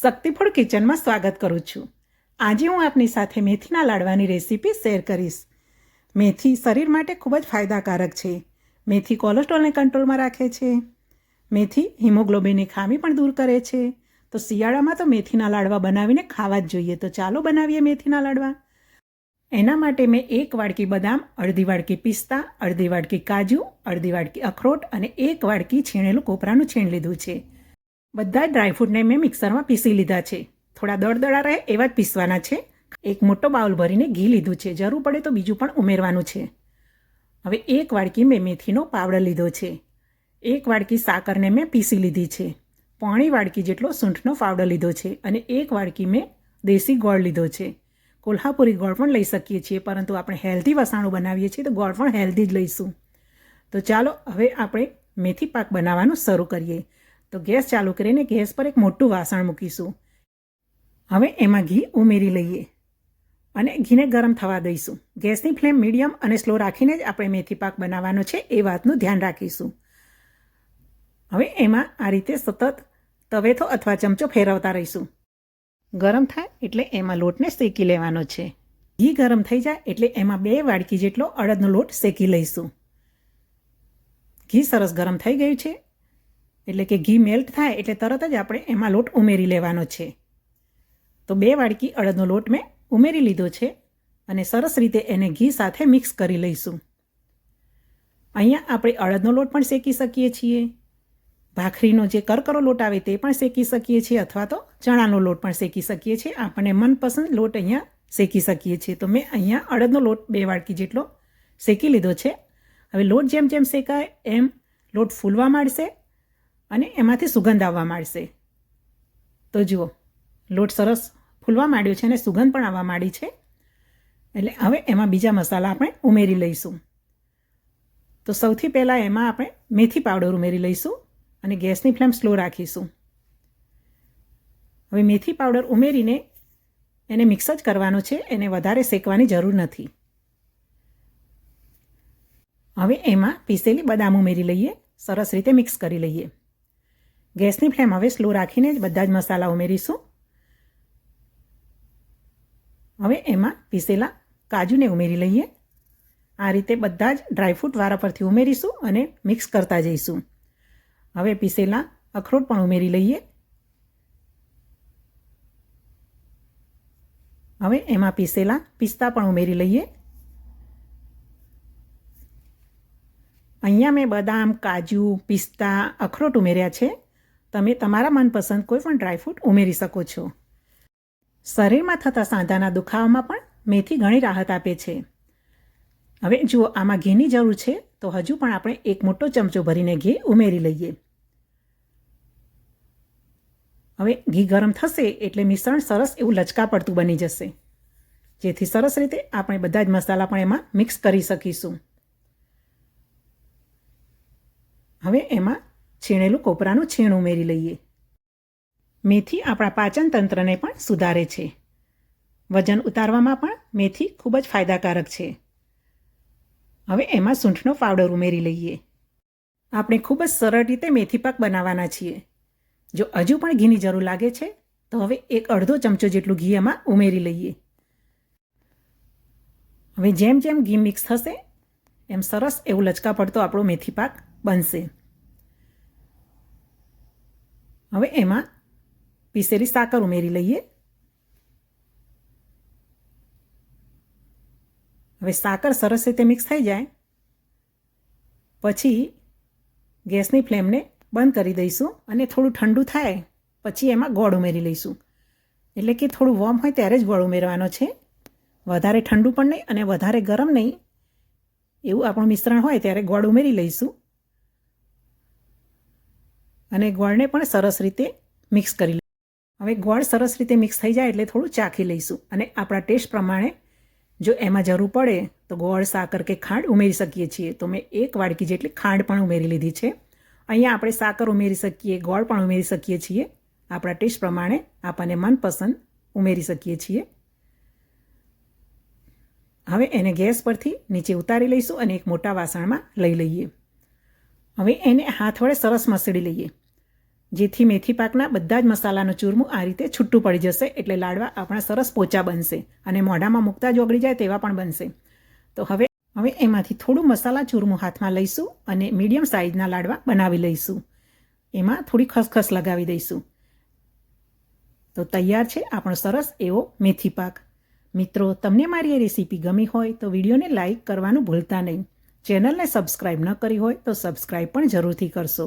શક્તિફળ કિચનમાં સ્વાગત કરું છું. આજે હું આપની સાથે મેથીના લાડવાની રેસીપી શેર કરીશ. મેથી શરીર માટે ખૂબ જ ફાયદાકારક છે. મેથી કોલેસ્ટ્રોલને કંટ્રોલમાં રાખે છે. મેથી હિમોગ્લોબિનની ખામી પણ દૂર કરે છે. તો શિયાળામાં તો મેથીના લાડવા બનાવીને ખાવા જ જોઈએ. તો ચાલો બનાવીએ મેથીના લાડવા. એના માટે મેં એક વાડકી બદામ, અડધી વાડકી પિસ્તા, અડધી વાડકી કાજુ, અડધી વાડકી અખરોટ અને એક વાડકી છીણેલું કોપરાનું છીણ લીધું છે. બધા ડ્રાયફ્રૂટને મેં મિક્સરમાં પીસી લીધા છે. થોડા દળદળા રહે એવા જ પીસવાના છે. એક મોટો બાઉલ ભરીને ઘી લીધું છે. જરૂર પડે તો બીજું પણ ઉમેરવાનું છે. હવે એક વાડકી મેં મેથીનો પાવડર લીધો છે. એક વાડકી સાકરને મેં પીસી લીધી છે. પોણી વાડકી જેટલો સૂંઠનો પાવડર લીધો છે અને એક વાડકી મેં દેશી ગોળ લીધો છે. કોલ્હાપુરી ગોળ પણ લઈ શકીએ છીએ, પરંતુ આપણે હેલ્ધી વસાણું બનાવીએ છીએ તો ગોળ પણ હેલ્ધી જ લઈશું. તો ચાલો હવે આપણે મેથી પાક બનાવવાનું શરૂ કરીએ. તો ગેસ ચાલુ કરીને ગેસ પર એક મોટું વાસણ મૂકીશું. હવે એમાં ઘી ઉમેરી લઈએ અને ઘીને ગરમ થવા દઈશું. ગેસની ફ્લેમ મીડિયમ અને સ્લો રાખીને જ આપણે મેથી પાક બનાવવાનો છે એ વાતનું ધ્યાન રાખીશું. હવે એમાં આ રીતે સતત તવેથો અથવા ચમચો ફેરવતા રહીશું. ગરમ થાય એટલે એમાં લોટને શેકી લેવાનો છે. ઘી ગરમ થઈ જાય એટલે એમાં બે વાડકી જેટલો અડદનો લોટ શેકી લઈશું. ઘી સરસ ગરમ થઈ ગયું છે એટલે કે ઘી મેલ્ટ થાય એટલે તરત જ આપણે એમાં લોટ ઉમેરી લેવાનો છે. તો બે વાડકી અડદનો લોટ મેં ઉમેરી લીધો છે અને સરસ રીતે એને ઘી સાથે મિક્સ કરી લઈશું. અહીંયા આપણે અડદનો લોટ પણ શેકી શકીએ છીએ. ભાખરીનો જે કરકરો લોટ આવે તે પણ શેકી શકીએ છીએ અથવા તો ચણાનો લોટ પણ શેકી શકીએ છીએ. આપણને મનપસંદ લોટ અહીંયા શેકી શકીએ છીએ. તો મેં અહીંયા અડદનો લોટ બે વાડકી જેટલો શેકી લીધો છે. હવે લોટ જેમ જેમ શેકાય એમ લોટ ફૂલવા માંડશે અને એમાંથી સુગંધ આવવા માંડશે. તો જુઓ, લોટ સરસ ફૂલવા માંડ્યો છે અને સુગંધ પણ આવવા માંડી છે. એટલે હવે એમાં બીજા મસાલા આપણે ઉમેરી લઈશું. તો સૌથી પહેલાં એમાં આપણે મેથી પાવડર ઉમેરી લઈશું અને ગેસની ફ્લેમ સ્લો રાખીશું. હવે મેથી પાવડર ઉમેરીને એને મિક્સ જ કરવાનો છે, એને વધારે શેકવાની જરૂર નથી. હવે એમાં પીસેલી બદામ ઉમેરી લઈએ, સરસ રીતે મિક્સ કરી લઈએ. ગેસની ફ્લેમ હવે સ્લો રાખીને જ બધા જ મસાલા ઉમેરીશું. હવે એમાં પીસેલા કાજુને ઉમેરી લઈએ. આ રીતે બધા જ ડ્રાયફ્રૂટ વારા પરથી ઉમેરીશું અને મિક્સ કરતા જઈશું. હવે પીસેલા અખરોટ પણ ઉમેરી લઈએ. હવે એમાં પીસેલા પિસ્તા પણ ઉમેરી લઈએ. અહીંયા મેં બદામ, કાજુ, પિસ્તા, અખરોટ ઉમેર્યા છે. તમે તમારા મનપસંદ કોઈ પણ ડ્રાયફ્રૂટ ઉમેરી શકો છો. શરીરમાં થતા સાંધાના દુખાવામાં પણ મેથી ઘણી રાહત આપે છે. હવે જુઓ, આમાં ઘીની જરૂર છે, તો હજુ પણ આપણે એક મોટો ચમચો ભરીને ઘી ઉમેરી લઈએ. હવે ઘી ગરમ થશે એટલે મિશ્રણ સરસ એવું લચકા પડતું બની જશે. જેથી સરસ રીતે આપણે બધા જ મસાલા પણ એમાં મિક્સ કરી શકીશું. હવે એમાં છીણેલું કોપરાનું છીણ ઉમેરી લઈએ. મેથી આપણા પાચન તંત્રને પણ સુધારે છે. વજન ઉતારવામાં પણ મેથી ખૂબ જ ફાયદાકારક છે. હવે એમાં સૂંઠનો પાવડર ઉમેરી લઈએ. આપણે ખૂબ જ સરળ રીતે મેથી પાક બનાવવાના છીએ. જો હજુ પણ ઘીની જરૂર લાગે છે, તો હવે એક અડધો ચમચો જેટલું ઘી એમાં ઉમેરી લઈએ. હવે જેમ જેમ ઘી મિક્સ થશે, એમ સરસ એવું લચકા પડતો આપણો મેથી પાક બનશે. હવે એમાં પીસેલી સાકર ઉમેરી લઈએ. હવે સાકર સરસ રીતે મિક્સ થઈ જાય. પછી ગેસની ફ્લેમને બંધ કરી દઈશું અને થોડું ઠંડુ થાય પછી એમાં ગોળ ઉમેરી લઈશું. એટલે કે થોડું વોર્મ હોય ત્યારે જ ગોળ ઉમેરવાનો છે. વધારે ઠંડુ પણ નહીં અને વધારે ગરમ નહીં. એવું આપણું મિશ્રણ હોય ત્યારે ગોળ ઉમેરી લઈશું. અને ગોળને પણ સરસ રીતે મિક્સ કરી હવે ગોળ સરસ રીતે મિક્સ થઈ જાય એટલે થોડું ચાખી લઈશું અને આપણા ટેસ્ટ પ્રમાણે જો એમાં જરૂર પડે તો ગોળ, સાકર કે ખાંડ ઉમેરી શકીએ છીએ. તો મેં એક વાડકી જેટલી ખાંડ પણ ઉમેરી લીધી છે. અહીંયા આપણે સાકર ઉમેરી શકીએ, ગોળ પણ ઉમેરી શકીએ છીએ. આપણા ટેસ્ટ પ્રમાણે આપણને મનપસંદ ઉમેરી શકીએ છીએ. હવે એને ગેસ પરથી નીચે ઉતારી લઈશું અને એક મોટા વાસણમાં લઈ લઈએ. હવે એને હાથ વડે સરસ મસળી લઈએ. જેથી મેથી પાકના બધા જ મસાલાનું ચૂરમું આ રીતે છૂટું પડી જશે એટલે લાડવા આપણા સરસ પોચા બનશે અને મોઢામાં મૂકતા જ ઓગળી જાય તેવા પણ બનશે. તો હવે હવે એમાંથી થોડું મસાલા ચૂરમું હાથમાં લઈશું અને મીડિયમ સાઇઝના લાડવા બનાવી લઈશું. એમાં થોડી ખસખસ લગાવી દઈશું. તો તૈયાર છે આપણો સરસ એવો મેથી પાક. મિત્રો, તમને મારી એ રેસીપી ગમી હોય તો વિડીયોને લાઇક કરવાનું ભૂલતા નહીં. ચેનલને સબસ્ક્રાઇબ ન કરી હોય તો સબસ્ક્રાઇબ પણ જરૂરથી કરશો.